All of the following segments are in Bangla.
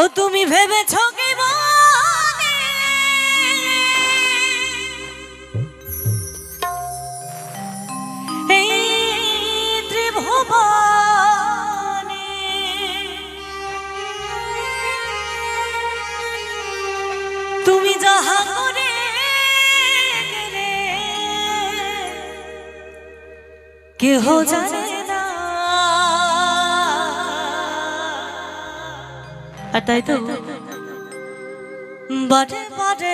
ও তুমি ভেবেছ কি তুমি যাহা করে কেহ জানে আর তাই তো? বারে বারে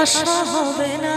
আশা হবে না।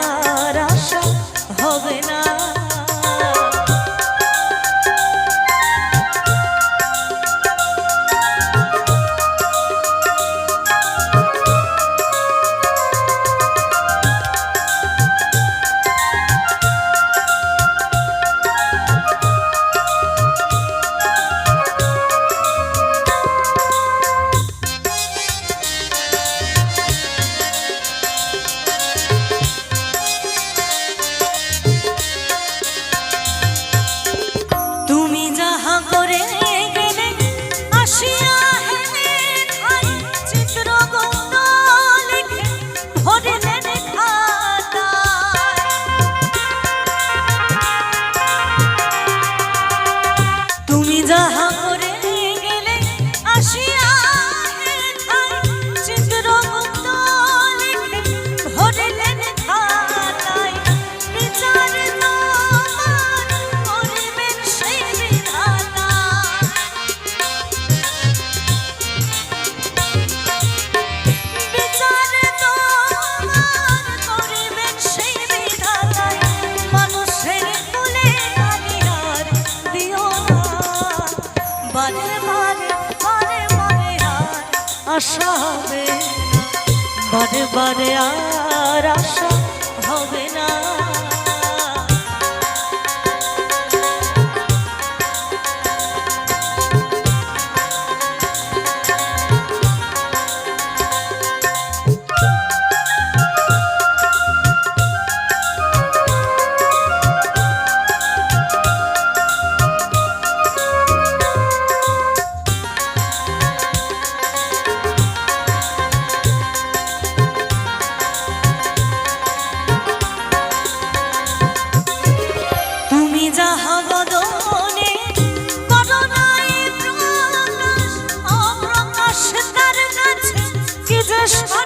আশা হবে। বারে বারে আর আশা মানুষ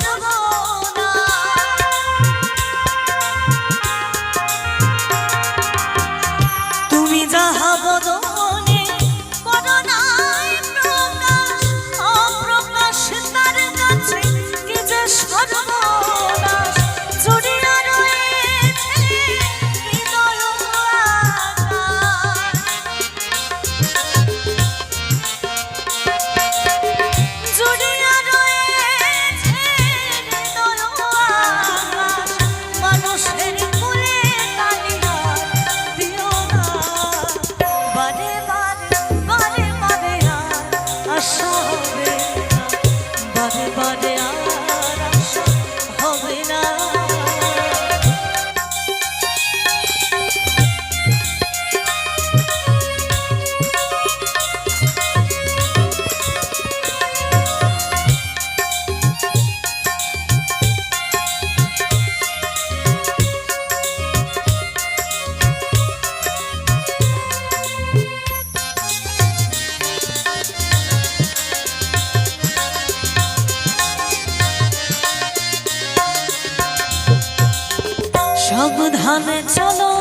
সাবধানে চলো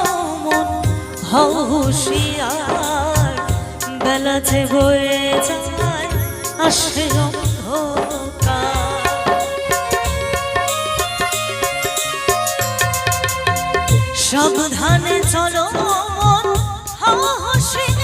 মন হুঁশিয়ার বেলা যে বয়ে যায় আসে সাবধানে চলো মন হুঁশিয়ার